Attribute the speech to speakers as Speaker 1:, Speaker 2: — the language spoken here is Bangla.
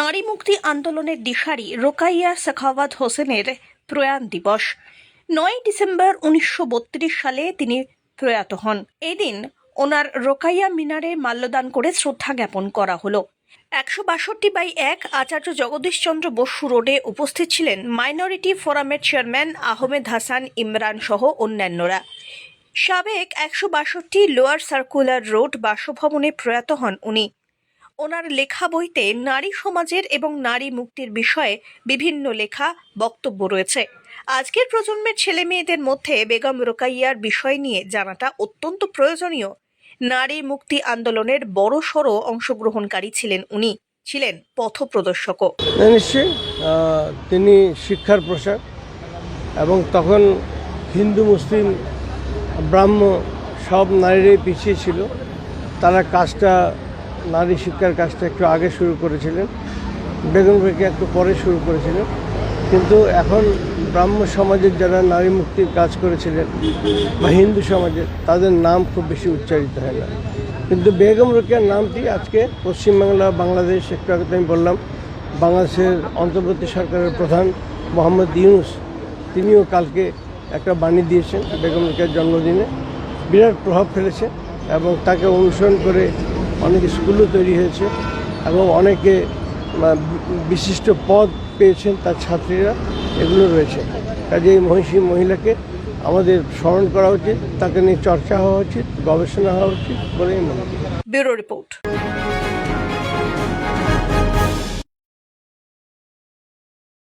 Speaker 1: নারী মুক্তি আন্দোলনের দিশারি রোকাইয়া সাখাওয়াত হোসেনের প্রয়াণ দিবস। নয় ডিসেম্বর উনিশশো বত্রিশ সালে তিনি প্রয়াত হন। এদিন ওনার রোকাইয়া মিনারে মাল্যদান করে শ্রদ্ধা জ্ঞাপন করা হলো। একশো বাষট্টি বাই এক আচার্য জগদীশচন্দ্র বসু রোডে উপস্থিত ছিলেন মাইনরিটি ফোরামের চেয়ারম্যান আহমেদ হাসান ইমরান সহ অন্যান্যরা। সাবেক একশো বাষট্টি লোয়ার সার্কুলার রোড বাসভবনে প্রয়াত হন উনি। ওনার লেখা বইতে নারী সমাজের এবং নারী মুক্তির বিষয়ে বিভিন্ন লেখা বক্তব্য রয়েছে। আজকের প্রজন্মের ছেলে মেয়েদের মধ্যে বেগম রোকাইয়ার বিষয় নিয়ে জানাটা অত্যন্ত প্রয়োজনীয়। নারী মুক্তি আন্দোলনের বড় সড় অংশগ্রহণকারী ছিলেন উনি। ছিলেন পথপ্রদর্শকও
Speaker 2: নিশ্চয়ই তিনি শিক্ষার প্রসার এবং তখন হিন্দু, মুসলিম, ব্রাহ্ম সব নারীরাই পিছিয়ে ছিল। তারা কাজটা নারী শিক্ষার কাজটা একটু আগে শুরু করেছিলেন, বেগম বেগে একটু পরে শুরু করেছিলেন। কিন্তু এখন ব্রাহ্ম সমাজের যারা নারী মুক্তির কাজ করেছিলেন বা হিন্দু সমাজের, তাদের নাম খুব বেশি উচ্চারিত হয় না। কিন্তু বেগম রোকেয়ার নামটি আজকে পশ্চিমবাংলা, বাংলাদেশ, একটু আগে আমি বললাম, বাংলাদেশের অন্তর্বর্তী সরকারের প্রধান মোহাম্মদ ইউনুস, তিনিও কালকে একটা বাণী দিয়েছেন বেগম রোকেয়ার জন্মদিনে। বিরাট প্রভাব ফেলেছে এবং তাকে অনুসরণ করে অনেক স্কুলও তৈরি হয়েছে এবং অনেকে বিশিষ্ট পদ পেয়েছেন তার ছাত্রীরা, এগুলো রয়েছে। কাজে এই মহিষী মহিলাকে আমাদের স্মরণ করা উচিত, তাকে নিয়ে চর্চা হওয়া উচিত, গবেষণা হওয়া উচিত বলেই মনে
Speaker 1: ব্যুরো রিপোর্ট।